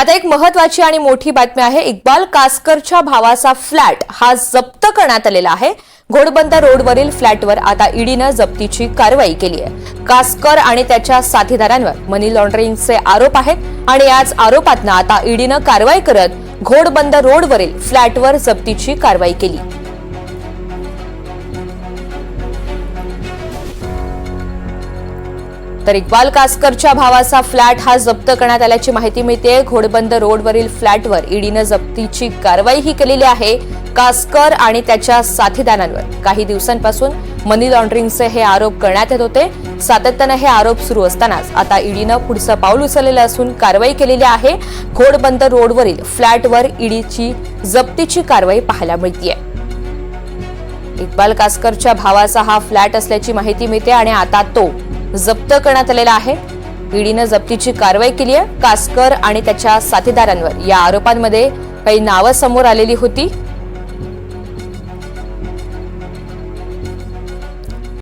आता एक महत्वाची आणि मोठी बातमी आहे. इक्बाल कासकरच्या भावाचा फ्लॅट हा जप्त करण्यात आलेला आहे. घोडबंदर रोडवरील फ्लॅटवर आता ईडीनं जप्तीची कारवाई केली आहे. कासकर आणि त्याच्या साथीदारांवर मनी लॉन्ड्रिंगचे आरोप आहेत आणि याच आरोपातनं आता ईडीनं कारवाई करत घोडबंदर रोडवरील फ्लॅटवर जप्तीची कारवाई केली. तर इक्बाल कासकरच्या भावाचा फ्लॅट हा जप्त करण्यात आल्याची माहिती मिळते घोडबंद रोडवरील फ्लॅटवर ईडीनं जप्तीची कारवाई ही केलेली आहे. कासकर आणि त्याच्या साथीदारांवर काही दिवसांपासून मनी लॉन्ड्रिंगचे हे आरोप करण्यात येत होते. सातत्यानं हे आरोप सुरू असतानाच आता ईडीनं पुढचं पाऊल उचललेलं असून कारवाई केलेली आहे. घोडबंद रोडवरील फ्लॅटवर ईडीची जप्तीची कारवाई पाहायला मिळतीये. इक्बाल कासकरच्या भावाचा हा फ्लॅट असल्याची माहिती मिळते आणि आता तो जप्त करण्यात आलेला आहे. ईडीनं जप्तीची कारवाई केली आहे. कासकर आणि त्याच्या साथीदारांवर या आरोपांमध्ये काही नावं समोर आलेली होती.